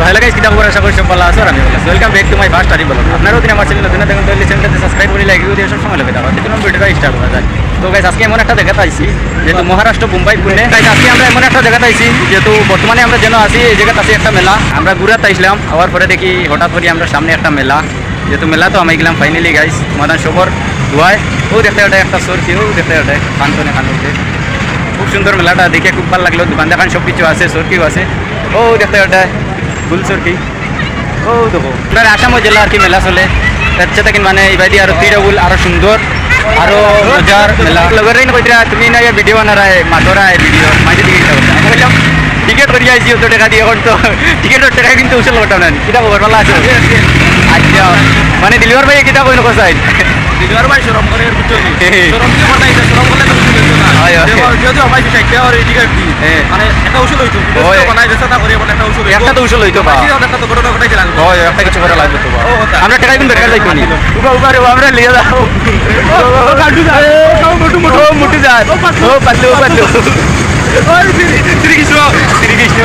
তো হ্যালো কিতা খবর আশা করি সব ভালো আছো আমি ভালো আছি। Welcome back to my first আরি ব্লগ আপনারাও আমার চ্যানেল নতুন, দেখুন তাহলে চ্যানেলটাতে সাবস্ক্রাইব করে লাইক দিয়ে সব সময় লাগে দাও দেখুন ভিডিওটা স্টার্ট করা যায়। তো গাইস আজকে এমন একটা জায়গাতে আইছি, যেহেতু মহারাষ্ট্র, মুম্বাই, পুনে। গাইস আজকে আমরা এমন একটা জায়গাতে আইছি, যেহেতু বর্তমানে আমরা যেন আছি, এই জায়গাতে আছে একটা মেলা। আমরা ঘুরাতে আইছিলাম আবার পরে দেখি হঠাৎ করে আমরা সামনে একটা মেলা। যেহেতু মেলা তো আমি গেলাম ফাইনালি গাইস মাদান শোভর ধোয়ায় ও দেখতে ওটা একটা সরকি ও দেখতে ওটা কান্তনে কান্তনে খুব সুন্দর মেলাটা, দেখে খুব ভালো লাগল। দোকান দেখান সব কিছু আছে সরকিও আছে। ও দেখতে ওটা আপনার আসাম জেলা আর কি মেলা চলে। তার সাথে মানে এইবাদি আরও তিরবুল আরও সুন্দর, আরও মজার মেলা। লগরেই কইরা তুমি না ভিডিও বানারায় মাতরায় ভিডিও মাঝে দিকে বললাম টিকিট করি আইছি অত টাকা দিয়ে, এখন তো টিকিটের টাকা কিন্তু উসল করতাম না কিতা খবর ভালো আছে। কইন কোসাইড দিলবার ভাই শরম করে বুঝছি হে হে। শরম কি বানাইছে শরম করলে তো কিছু দেখছ না। যদি অবাই চাইতে আর এই দিকে দি। মানে একটা ওষুধ হইতো হয়। বানাই দেছে তা করে বলে একটা ওষুধ একটা তো উসল হইতো বা। একটা তো ঘটনা ঘটাইতে লাগবে হয় একটা কিছু করা লাগবে তো বা। ও, তা। আমরা টাকা কিন্তু বেকার যাইতো নি। উবা উবা রে আমরা লিয়ে যাও। ও মুটু যায়। ও পাতলু। পাতলু শ্রীকৃষ্ণ। শ্রীকৃষ্ণ।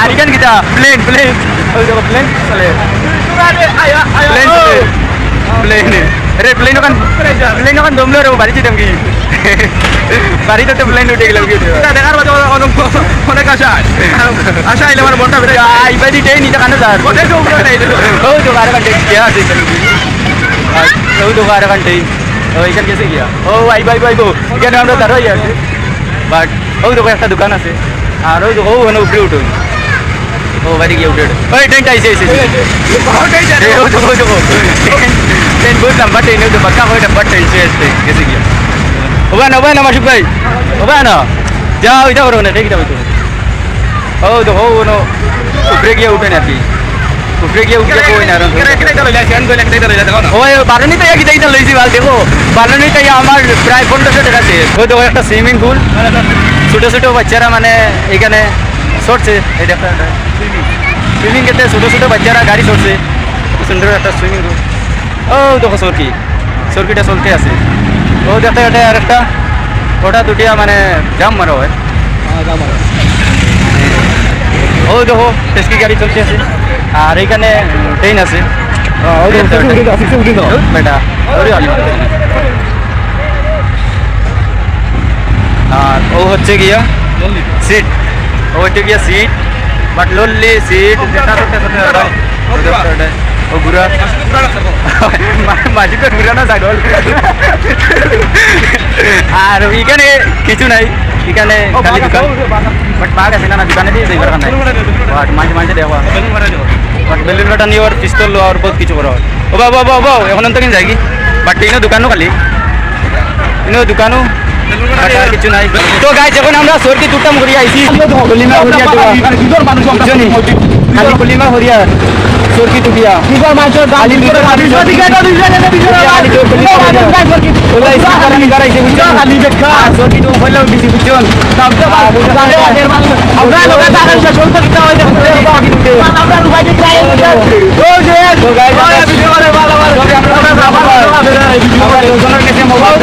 আর ইখান কিটা প্লেন প্লেন ওই দেখো প্লেন চলে। প্লেন প্লেন আরে প্লেন ওখান প্লেন ওখান দমলো রে বাড়িতে দমকি বাড়িতে তো প্লেন উঠে গেলাম কি দেখার মাঝে অনেক অনেক আশা আশা আইলে আমার মনটা বেড়ে আই বাড়ি দেই নিতে কানে যার কোথায় তো উপরে নাই ও তো আরে ঘন্টে কি আছে ও তো আরে ঘন্টে ও এখান কেসে গিয়া ও আই বাই বাই গো এখানে আমরা দাঁড়াই আছে বাট ও তো একটা দোকান আছে আর ওই তো ও ওখানে উপরে উঠুন ও বাড়ি গিয়ে উঠে ওই ট্রেন আইসে আইসে ও তো ও তো ট্রেন বুঝলাম বাট ট্রেন তো বাক্কা হয়ে বাট ট্রেন সে আসতে কেসে গিয়া ওবা না ওবা না মাসুক ভাই ওবা না যাও এটা করো না ঠিক যাবে ও তো ও নো উপরে গিয়ে উঠে না আপনি উপরে গিয়ে উঠে কই না ওই বারণিতে এক জায়গা লইছি ভালো দেখো বারণিতে আমার প্রায় পনেরোশো টাকা আছে ওই দেখো একটা সুইমিং পুল ছোটো ছোটো বাচ্চারা মানে এখানে ছড়ছে এই দেখো সুইমিং করতে ছোটো ছোটো বাচ্চারা গাড়ি খুব সুন্দর একটা সুইমিং পুল ও দেখো সরকি সরকিটা চলতে আছে। ও দেখতে এটা আর একটা। ওটা দুটিয়া মানে জাম মারো হয়। ও দেখো টেস্কি গাড়ি চলতে আছে। আর এইখানে ট্রেন আছে। বেটা আর ও হচ্ছে গিয়া সিট। ও হচ্ছে গিয়া সিট। But লল্লি seat. ঘুরা না ছাগল আর এখানে কিছু নাই। এখানে খালি দোকান। বাট বাঘ আছে না দোকানে দিয়ে দেবার নাই বাট মাঝে মাঝে দেওয়া। বাট বেলুন কাটা নিয়ে ওর পিস্তল আর বহুত কিছু করা হয়। ও বাবা বাবা বাবা এখন তো কিন যাই বাট ইনো দোকানও খালি। ইনো দোকানও কিছু নাই। তো গাই যখন আমরা সরকি টুটাম ঘুরি আইছি কলিমা হরিয়া খালি কলিমা হরিয়া সরকি টুটিয়া খালি দুটো খালি সরকি খালি তো কলিমা হরিয়া ওলাই সারা নি গারাইছে বুঝছন খালি দেখা সরকি তো হইল বেশি বুঝছন আমরা লোকা তারা সরকি কিটা হইছে আমরা দুবাই ট্রাই ও যে তো গাই ভিডিও করে ভালো ভালো আমরা আমরা দুজনের কাছে মোবাইল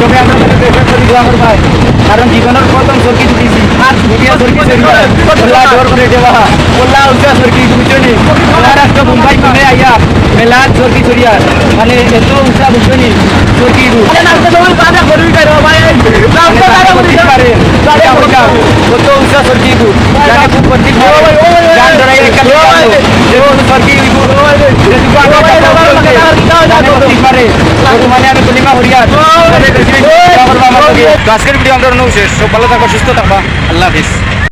তবে আমরা ভাই কারণ জীবনের প্রথম সরকি দিয়েছি আর দুনিয়া সরকি ওলা ডোর করে দেওয়া ওলা উঠা সরকি বুঝনি মহারাষ্ট্র মুম্বাই পুনে আইয়া মেলা সরকি ছড়িয়া মানে এত উঠা বুঝনি সরকি রু কত উঠা আজকের ভিডিও আমরা শেষ সব ভালো থাকবা সুস্থ থাকবা। আল্লাহ হাফিজ।